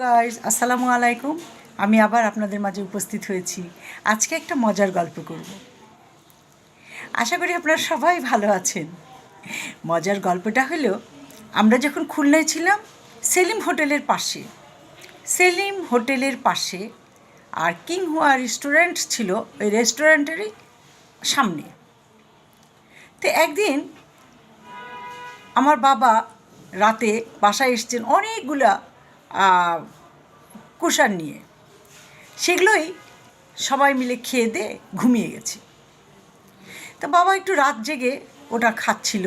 Guys আসসালামু আলাইকুম আমি আবার আপনাদের মাঝে উপস্থিত হয়েছি। আজকে একটা মজার গল্প করব। আশা করি আপনারা সবাই ভালো আছেন। মজার গল্পটা হলো, আমরা যখন খুলনায় ছিলাম, সেলিম হোটেলের পাশে। সেলিম হোটেলের পাশে আর কিং হুয়া রেস্টুরেন্ট ছিল ওই রেস্টুরেন্টেরই সামনে। তো একদিন আমার বাবা রাতে বাসায় এসছেন অনেকগুলা কুষাণ নিয়ে। সেগুলোই সবাই মিলে খেয়ে দিয়ে ঘুমিয়ে গেছি। তা বাবা একটু রাত জেগে ওটা খাচ্ছিল,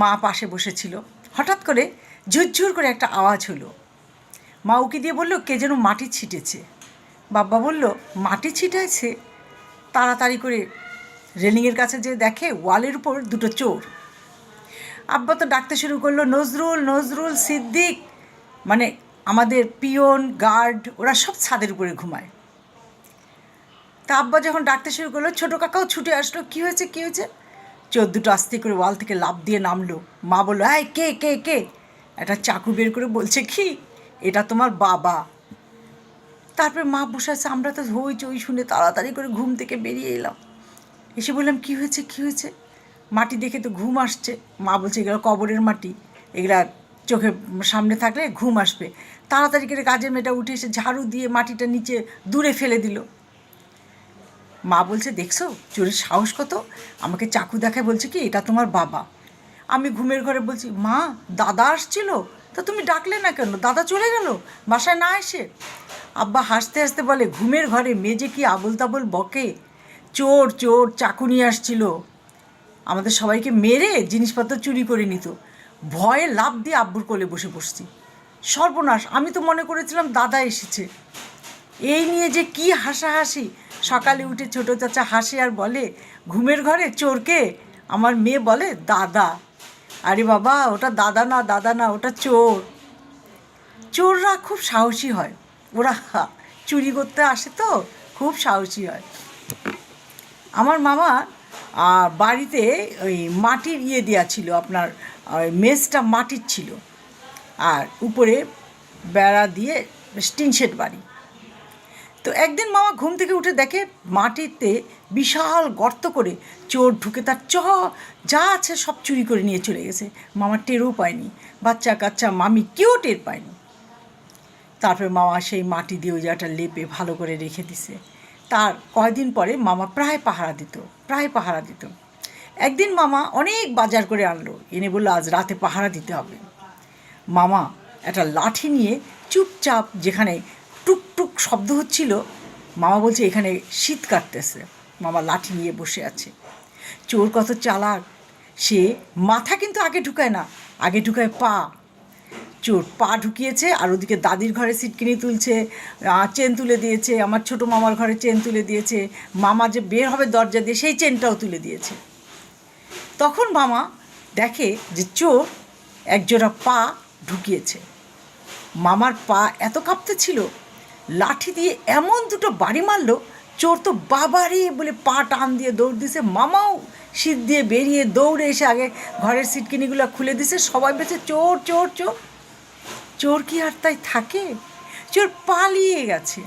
মা পাশে বসেছিল। হঠাৎ করে ঝুরঝুর করে একটা আওয়াজ হলো। মা উকি দিয়ে বলল, কে যেন মাটি ছিটেছে? বাবা বলল, মাটি ছিটাইছে তাড়াতাড়ি করে রেলিংয়ের কাছে যে দেখে ওয়ালের উপর দুটো চোর। আব্বা তো ডাকতে শুরু করল, নজরুল নজরুল, সিদ্দিক মানে আমাদের পিয়ন, গার্ড, ওরা সব ছাদের উপরে ঘুমায়। তা আব্বা যখন ডাকতে শুরু করল, ছোটো কাকাও ছুটে আসলো, কী হয়েছে কী হয়েছে? চোর দুটো আস্তে করে ওয়াল থেকে লাফ দিয়ে নামলো। মা বলল হ্যাঁ কে কে কে? একটা চাকু বের করে বলছে, কি? এটা তোমার বাবা। তারপরে মা বসে আছে, আমরা তো হই চই শুনে তাড়াতাড়ি করে ঘুম থেকে বেরিয়ে এলাম। এসে বললাম, কী হয়েছে কী হয়েছে? মাটি দেখে তো ঘুম আসছে। মা বলছে, এগুলো কবরের মাটি, এগুলা চোখে সামনে থাকলে ঘুম আসবে। তাড়াতাড়ি করে কাজের মেয়েটা উঠে এসে ঝাড়ু দিয়ে মাটিটা নিচে দূরে ফেলে দিল। মা বলছে, দেখছ, চোরের সাহস কত? আমাকে চাকু দেখায় বলছে কি, এটা তোমার বাবা। আমি ঘুমের ঘরে বলছি, মা, দাদা আসছিল? তা তুমি ডাকলে না কেন? দাদা চলে গেল? বাসায় না এসে? আব্বা হাসতে হাসতে বলে, ঘুমের ঘরে মেজে কি আবল তাবল বকে? চোর চোর, চাকু নিয়ে আসছিল। আমাদের সবাইকে মেরে জিনিসপত্র চুরি করে নিত। ভয়ে লাভ দিয়ে আব্বুর কোলে বসে বসছি। সর্বনাশ, আমি তো মনে করেছিলাম দাদা এসেছে। এই নিয়ে যে কি হাসাহাসি? সকালে উঠে ছোটো চাচা হাসে আর বলে, ঘুমের ঘরে চোরকে? আমার মেয়ে বলে, দাদা। আরে বাবা, ওটা দাদা না দাদা না, ওটা চোর। চোররা খুব সাহসী হয়। ওরা চুরি করতে আসে তো, খুব সাহসী হয়। আমার মামা বাড়িতে ওই মাটির ইয়ে দেওয়া ছিল আপনার মেজটা মাটির ছিল। আর উপরে বেড়া দিয়ে টিন শেড বাড়ি। তো একদিন মামা ঘুম থেকে উঠে দেখে মাটিতে বিশাল গর্ত করে চোর ঢুকে তার চ, যা আছে সব চুরি করে নিয়ে চলে গেছে। মামা টেরও পায়নি। বাচ্চা কাচ্চা মামি কেউ টের পায়নি। তারপরে মামা সেই মাটি দিয়ে ওই জায়গাটা লেপে ভালো করে রেখে দিছে। তার কয়দিন পরে মামা প্রায় পাহারা দিত, প্রায় পাহারা দিত। একদিন মামা অনেক বাজার করে আনলো। এনে বলল, আজ রাতে পাহারা দিতে হবে। মামা একটা লাঠি নিয়ে চুপচাপ যেখানে টুকটুক শব্দ হচ্ছিল, মামা বলছে, এখানে শীত কাটতেছে। মামা লাঠি নিয়ে বসে আছে। চোর কত চালাক। সে মাথা কিন্তু আগে ঢুকায় না, আগে ঢুকায় পা। চোর পা ঢুকিয়েছে আর ওদিকে দাদির ঘরে সিটকিনি তুলছে চেন তুলে দিয়েছে, আমার ছোট মামার ঘরে চেন তুলে দিয়েছে, মামা যে বের হবে দরজা দিয়ে সেই চেনটাও তুলে দিয়েছে। তখন মামা দেখে যে চোর একজোড়া পা ঢুকিয়েছে। মামার পা এত কাঁপতে ছিল, লাঠি দিয়ে এমন দুটো বাড়ি মারল, চোর তো বাবারে বলে পা টান দিয়ে দৌড় দিছে। মামাও শীত দিয়ে বেরিয়ে দৌড়ে এসে আগে ঘরের সিটকিনিগুলো খুলে দিছে, সবাই বেঁচে চোর চোর চোর। চোর কি আর তাই থাকে? চোর পালিয়ে গেছে।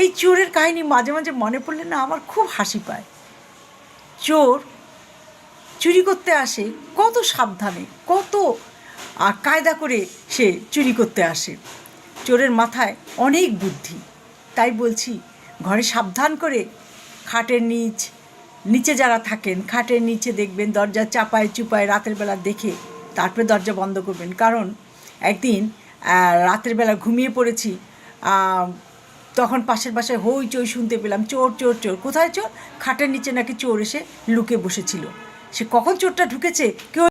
এই চোরের কাহিনী মাঝে মাঝে মনে পড়লে না আমার খুব হাসি পায়। চোর চুরি করতে আসে, কত সাবধানে, কত কায়দা করে সে চুরি করতে আসে। চোরের মাথায় অনেক বুদ্ধি। তাই বলছি, ঘরে সাবধান করে খাটের নিচ, নিচে যারা থাকেন, খাটের নিচে দেখবেন, দরজা চাপায় চুপায় রাতের বেলা দেখে তারপরে দরজা বন্ধ করবেন। কারণ একদিন রাতের বেলা ঘুমিয়ে পড়েছি তখন পাশের বাসায় হই চই শুনতে পেলাম, চোর চোর চোর। কোথায় চোর? খাটের নিচে নাকি চোর এসে লুকে বসেছিল। সে কখন চোরটা ঢুকেছে? কেউ